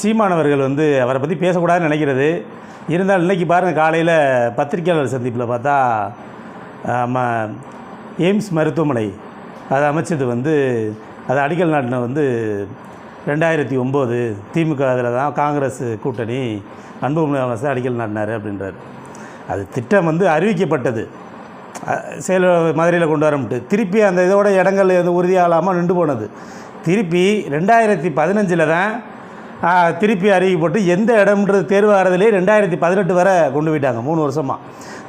சீமானவர்கள் வந்து அவரை பற்றி பேசக்கூடாதுன்னு நினைக்கிறது. இருந்தாலும் இன்றைக்கி பாருங்கள் காலையில் பத்திரிக்கையாளர் சந்திப்பில் பார்த்தா ஆமாம் எய்ம்ஸ் மருத்துவமனை அதை அமைச்சது வந்து அது அடிக்கல் நாட்டின வந்து ரெண்டாயிரத்தி ஒம்பது திமுக அதில் தான் காங்கிரஸ் கூட்டணி அன்புமணி அமைச்சர் அடிக்கல் நாட்டினார் அப்படின்றார். அது திட்டம் வந்து அறிவிக்கப்பட்டது. அஹ், செயல் மதுரையில் கொண்டு வரமுட்டு திருப்பி அந்த இதோட இடங்கள் எதுவும் உறுதியாகாமல் நின்று போனது. திருப்பி ரெண்டாயிரத்தி பதினஞ்சில் தான் திருப்பி அறிவிக்கப்பட்டு எந்த இடம்ன்றது தேர்வாகிறதுலே ரெண்டாயிரத்தி பதினெட்டு வரை கொண்டு போயிட்டாங்க மூணு வருஷமாக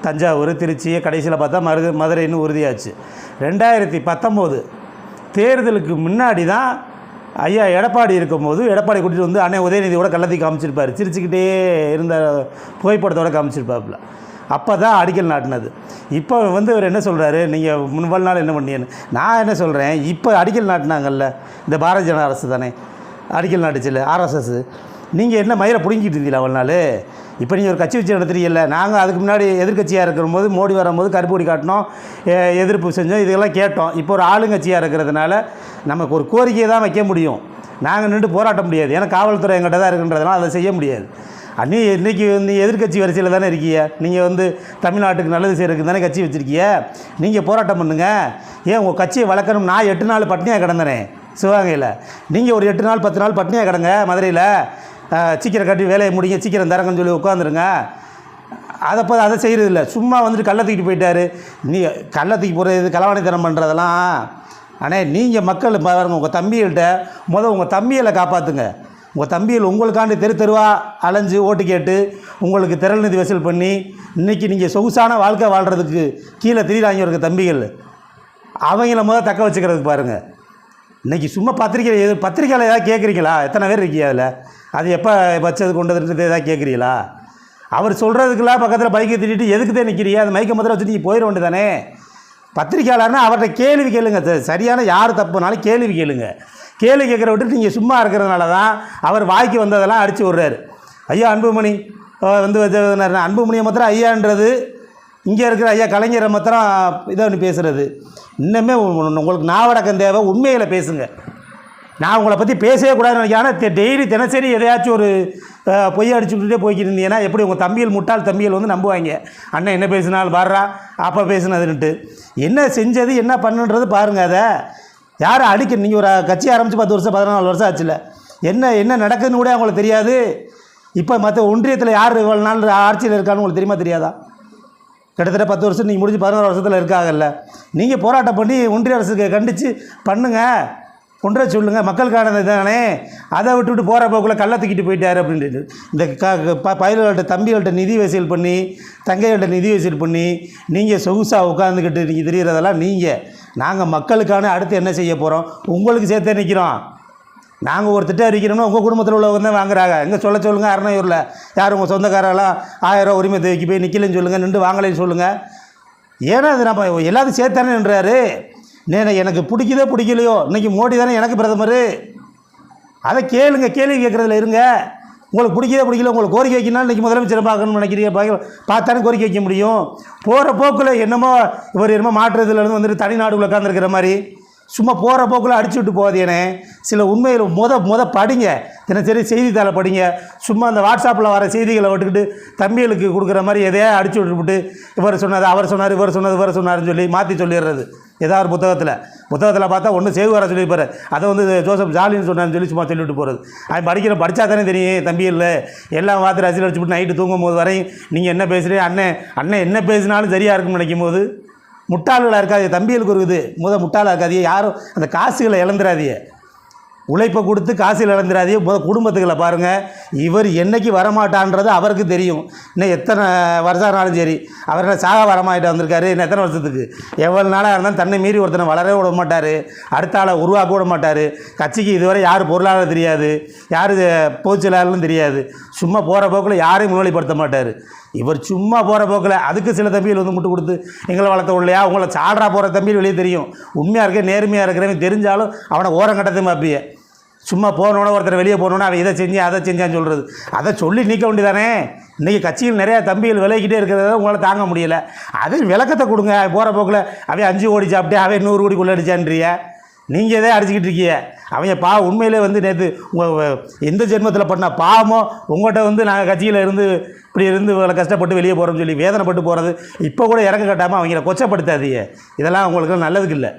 தஞ்சாவூர் திருச்சியை கடைசியில் பார்த்தா மருது மதுரைன்னு உறுதியாச்சு. ரெண்டாயிரத்தி பத்தொம்போது தேர்தலுக்கு முன்னாடி தான் ஐயா எடப்பாடி இருக்கும்போது எடப்பாடி கூட்டிகிட்டு வந்து அண்ணன் உதயநிதியோட கள்ளத்தி காமிச்சிருப்பார். சிரிச்சுக்கிட்டே இருந்த புகைப்படத்தோட காமிச்சிருப்பாப்புல. அப்போ தான் அடிக்கல் நாட்டினது. இப்போ வந்து இவர் என்ன சொல்கிறாரு நீங்கள் முன்வல் நாள் என்ன பண்ணீங்கன்னு நான் என்ன சொல்கிறேன் இப்போ அடிக்கல் நாட்டினாங்கல்ல இந்த பாரதிய ஜன அரசு தானே. அடிக்கல் நாட்டுச்சில்ல ஆர்எஸ்எஸ் நீங்கள் என்ன மயிரை பிடுங்கிட்டு இருந்தீங்களா அவ்வளோ நாள்? இப்போ நீங்கள் ஒரு கட்சி வச்சு நடத்துறீங்கல்ல நாங்கள் அதுக்கு முன்னாடி எதிர்க்கட்சியாக இருக்கும்போது மோடி வரும்போது கருப்பு கொடி காட்டினோம் எதிர்ப்பு செஞ்சோம் இதெல்லாம் கேட்டோம். இப்போ ஒரு ஆளுங்கட்சியாக இருக்கிறதுனால நமக்கு ஒரு கோரிக்கையை தான் வைக்க முடியும். நாங்கள் நின்று போராட்ட முடியாது. ஏன்னா காவல்துறை எங்கிட்ட தான் இருக்குன்றதுனால அதை செய்ய முடியாது. அன்னி இன்றைக்கி வந்து எதிர்க்கட்சி வரிசையில் தானே இருக்கீங்க? நீங்கள் வந்து தமிழ்நாட்டுக்கு நல்லது செய்கிறதுக்கு தானே கட்சி வச்சுருக்கீங்க? நீங்கள் போராட்டம் பண்ணுங்கள் ஏன் உங்கள் கட்சியை வளர்க்கணும்? நான் எட்டு நாள் பட்னியாக கிடந்தனே. சிவகங்கையில். நீங்கள் ஒரு எட்டு நாள் பத்து நாள் பட்னியாக கிடங்க மதுரையில். சீக்கிரம் கட்டி வேலையை முடிங்க சீக்கிரம் தரங்கன்னு சொல்லி உட்காந்துருங்க அதை பார்த்து அதை செய்கிறது இல்லை சும்மா வந்துட்டு கள்ள தூக்கிட்டு போயிட்டாரு. நீ கள்ள தூக்கி போகிறது களவாணித்தனம் பண்ணுறதெல்லாம் அண்ணே நீங்கள் மக்கள் பாருங்க உங்கள் தம்பிகள்கிட்ட முதல் உங்கள் தம்பிகளை காப்பாற்றுங்க உங்கள் தம்பியில் உங்களுக்காண்டி தெரு தெருவாக அலைஞ்சு ஓட்டு கேட்டு உங்களுக்கு திரள் நிதி வசூல் பண்ணி இன்றைக்கி நீங்கள் சொகுசான வாழ்க்கை வாழ்கிறதுக்கு கீழே திடீராங்க இருக்க தம்பிகள். அவங்கள முதல் தக்க வச்சுக்கிறதுக்கு பாருங்கள் இன்றைக்கி சும்மா பத்திரிக்கை எது பத்திரிக்கையில் ஏதாவது கேட்குறீங்களா? எத்தனை பேர் இருக்கீங்க அதில்? அது எப்போ வச்சது கொண்டு வந்துட்டு ஏதாவது கேட்குறீங்களா? அவர் சொல்கிறதுக்கெல்லாம் பக்கத்தில் பைக்கை திட்டிட்டு எதுக்கு தான் நிற்கிறீங்க அது மைக்கை முதல்ல வச்சுட்டு நீங்கள் போயிட வேண்டியதானே பத்திரிக்கையாளர்னா அவர்கிட்ட கேள்வி கேளுங்க. சரியான யார் தப்புனாலும் கேள்வி கேளுங்க. கேள்வி கேட்குற விட்டு நீங்கள் சும்மா இருக்கிறதுனால தான் அவர் வாய்க்கு வந்ததெல்லாம் அடித்து விட்றாரு. ஐயா அன்புமணி வந்து அன்புமணியை மாத்திரம் ஐயான்றது இங்கே இருக்கிற ஐயா கலைஞரை மாத்திரம் இதை ஒன்று பேசுகிறது இன்னுமே உங்களுக்கு நாவடக்கம் தேவை உண்மையில் பேசுங்க. நான் உங்களை பற்றி பேசவே கூடாதுன்னு நினைக்கிறேன். ஆனால் டெய்லி தினசரி எதையாச்சும் ஒரு பொய்யை அடிச்சுக்கிட்டே அடிச்சு விட்டுட்டே இருந்தீங்கன்னா எப்படி உங்கள் தம்பியில் முட்டாள் தம்பியில் வந்து நம்புவாங்க. அண்ணன் என்ன பேசினாலும் வர்றா அப்போ பேசுனதுன்ட்டு என்ன செஞ்சது என்ன பண்ணுன்றது பாருங்கள் அதை. யாரும் அடிக்க நீங்கள் ஒரு கட்சி ஆரம்பித்து பத்து வருஷம் பதினாலு வருஷம் ஆச்சுல. என்ன என்ன நடக்குதுன்னு கூட அவங்களுக்கு தெரியாது. இப்போ மற்ற ஒன்றியத்தில் யார் இவ்வளோ நாள் ஆட்சியில் இருக்கான்னு உங்களுக்கு தெரியுமா தெரியாதா? கிட்டத்தட்ட பத்து வருஷம் நீங்கள் முடிஞ்சு பதினோரு வருஷத்தில் இருக்காங்கல்ல. நீங்கள் போராட்டம் பண்ணி ஒன்றிய அரசுக்கு கண்டித்து பண்ணுங்கள் கொண்டு வர சொல்லுங்கள் மக்களுக்கானது தானே அதை விட்டுவிட்டு போகிற போக்குள்ளே கள்ள தூக்கிட்டு போயிட்டாரு அப்படின்ட்டு இந்த க ப பயல்கள்ட்ட தம்பிகள்கிட்ட நிதி வசூல் பண்ணி தங்கைகள்கிட்ட நிதி வசூல் பண்ணி நீங்கள் சொகுசாக உட்காந்துக்கிட்டு நீங்கள் தெரிகிறதெல்லாம் நீங்கள் நாங்கள் மக்களுக்கான அடுத்து என்ன செய்ய போகிறோம் உங்களுக்கு சேர்த்தே நிற்கிறோம் நாங்கள் ஒரு திட்டம் அறிக்கிறோம்னா உங்கள் குடும்பத்தில் உள்ளவங்க தான் வாங்குறாங்க. எங்கே சொல்ல சொல்லுங்கள் அறநூறுல. யார் உங்கள் சொந்தக்காரெல்லாம் ஆயிரம் உரிமை தேவைக்கு போய் நிற்கலன்னு சொல்லுங்கள் நின்று வாங்கலைன்னு சொல்லுங்கள் ஏன்னா அது நம்ம எல்லாத்தையும் சேர்த்தானேன்றாரு நேன எனக்கு பிடிக்குதோ பிடிக்கலையோ இன்றைக்கி மோடி தானே எனக்கு பிரதமர். அதை கேளுங்க கேள்வி கேட்குறதுல இருங்க. உங்களுக்கு பிடிக்கவே பிடிக்கல உங்களுக்கு கோரிக்கை வைக்கணும் இன்றைக்கி முதலமைச்சர் பார்க்கணும்னு நினைக்கிறீங்க பார்த்தாலும் கோரிக்கை வைக்க முடியும். போகிற போக்கில் என்னமோ இவர் என்னமோ மாற்றுறதுலேருந்து வந்துட்டு தனிநாடுக்குள்ள உட்காந்துருக்கிற மாதிரி. சும்மா போகிற போக்கில் அடிச்சு விட்டு போகாதேனே சில உண்மையில் முத முத படிங்க. தினசரி செய்தித்தாளை படிங்க. சும்மா அந்த வாட்ஸ்அப்பில் வர செய்திகளை விட்டுக்கிட்டு தம்பிகளுக்கு கொடுக்குற மாதிரி எதையா அடிச்சு விட்டுவிட்டு இவர் சொன்னது அவர் சொன்னார் இவர் சொன்னது இவர் சொன்னார்னு சொல்லி மாற்றி சொல்லிடுறது. ஏதாவது ஒரு புத்தகத்தில். புத்தகத்தில் பார்த்தா ஒன்று சேவு வர சொல்லியிருப்பாரு. அதை வந்து ஜோசப் ஜாலின்னு சொன்னான்னு சொல்லி சும்மா சொல்லிவிட்டு போகிறது அவன் படிக்கிற படித்தா தானே தெரியும் தம்பி இல்லை. எல்லாம் பார்த்து ரசிகர் அடிச்சுட்டு நைட்டு தூங்கும் போது வரையும் நீங்கள் என்ன பேசுகிறீங்க அண்ணன் அண்ணன் என்ன பேசினாலும் சரியாக இருக்கும்னு நினைக்கும் போது முட்டாள்களாக இருக்காது தம்பிகளுக்கு இருக்குது முத முட்டாளாக இருக்காதீங்க யாரும் அந்த காசுகளை இழந்துடாதீங்க உழைப்பை கொடுத்து காசில் இழந்துடாதீங்க முத குடும்பத்துக்களை பாருங்கள் இவர் என்னைக்கு வரமாட்டான்றது அவருக்கு தெரியும். இன்னும் எத்தனை வருஷம் ஆனாலும் சரி அவர் என்ன சாக வரமாயிட்டு வந்திருக்காரு. இன்னும் எத்தனை வருஷத்துக்கு? எவ்வளோ நாளாக இருந்தாலும் தன்னை மீறி ஒருத்தனை வளரவே விட மாட்டார். அடுத்த ஆளை உருவாக்க விட மாட்டார். கட்சிக்கு இதுவரை யார் பொருளாளர் தெரியாது. யார் பொதுச்செயலாளர்னு தெரியாது. சும்மா போகிற போக்கில் யாரையும் முன்னிலைப்படுத்த மாட்டார். இவர் சும்மா போகிற போக்கில் அதுக்கு சில தம்பிகள் வந்து முட்டு கொடுத்து எங்களை வளர்த்த இல்லையா உங்களை சாடுறா போகிற தம்பிகள் வெளியே தெரியும். உண்மையாக இருக்க நேர்மையாக இருக்கிறவங்க தெரிஞ்சாலும் அவனை ஓரங்கட்டத்தையும் கட்டத்தை சும்மா போகணுன்னு ஒருத்தர் வெளியே போகணுன்னு அவன் இதை செஞ்சு அதை செஞ்சான்னு சொல்கிறது அதை சொல்லி நீக்க வேண்டியதானே? இன்றைக்கி கட்சியில் நிறையா தம்பிகள் விலகிக்கிட்டே இருக்கிறத உங்களால் தாங்க முடியல. அது விளக்கத்தை கொடுங்க. போகிற போக்கில் அவன் அஞ்சு கோடி சாப்பிட்டே அவன் நூறு கோடி கொள்ளடிச்சான்றிய நீங்கள் எதே அடிச்சுக்கிட்டு இருக்கீங்க? அவங்க பா உண்மையிலே வந்து நேற்று உங்கள் எந்த ஜென்மத்தில் பண்ண பாவமோ உங்கள்கிட்ட வந்து நாங்கள் கட்சியில் இருந்து இப்படி இருந்து இவ்வளோ கஷ்டப்பட்டு வெளியே போகிறோம்னு சொல்லி வேதனைப்பட்டு போகிறது இப்போ கூட இறக்க கட்டாமல் அவங்கள கொச்சப்படுத்தாதீங்க. இதெல்லாம் உங்களுக்கு நல்லதுக்கு இல்லை.